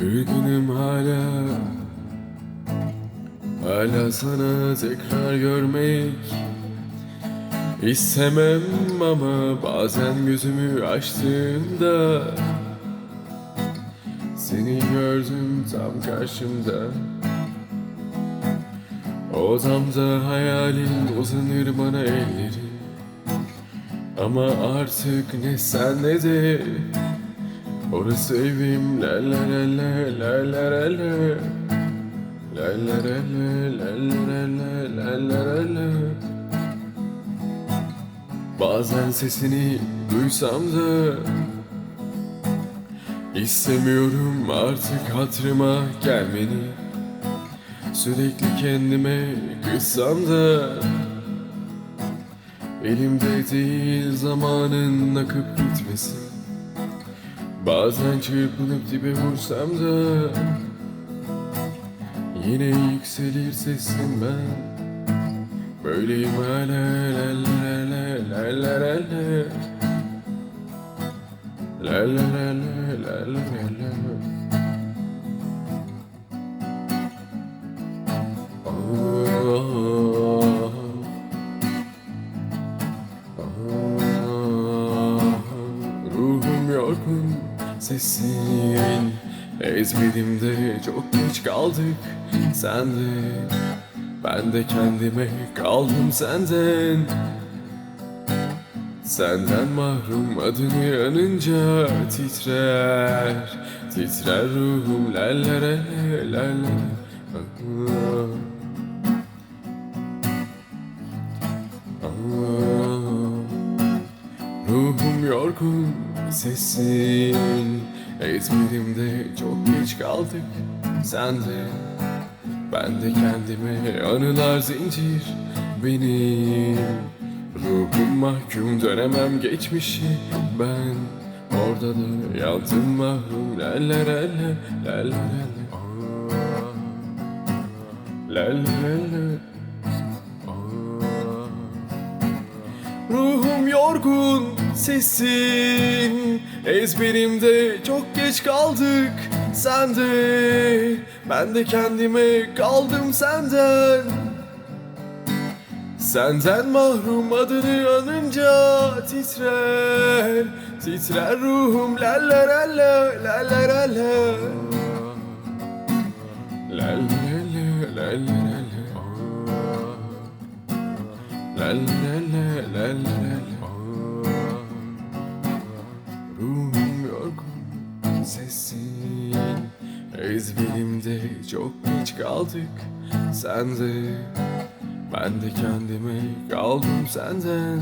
Kırgınım hala. Hala sana tekrar görmek İstemem ama bazen gözümü açtığımda Seni gördüm tam karşımda. Odamda hayalin uzanır bana ellerin. Ama artık ne sen ne de Orası evim la la la la la la la la. La la la la la la la la la Bazen sesini duysam da İstemiyorum artık hatırıma gelmeni. Sürekli kendime kızsam da Elimde değil zamanın akıp gitmesi Bazen çırpınıp dibe vursam da Yine yükselir sesim ben. Böyleyim hala la la la la la la la. La la la yorgun, sesin Ezberimde çok geç kaldık Sen de, ben de kendime kaldım senden. Senden mahrum adını anınca titrer Titrer ruhum. La la la la la. La Ruhum yorgun, sesin. Ezberimde çok geç kaldık Sen de, ben de kendime Anılar zincir benim. Ruhum mahkum dönemem geçmişi Ben. Orada da yandım mahrum. La la la la la la la la. La la Ruhum yorgun, sesin Ezberimde çok geç kaldık Sen de, ben de kendime kaldım senden. Senden mahrum adını anınca titrer Titrer ruhum. La la la la. La la la la La la la la. La la la La la la la la Ezberimde çok geç kaldık Sen de Ben de kendime kaldım senden.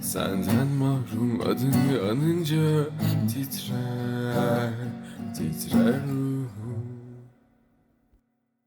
Senden mahrum adını anınca Titrer Titrer ruhum.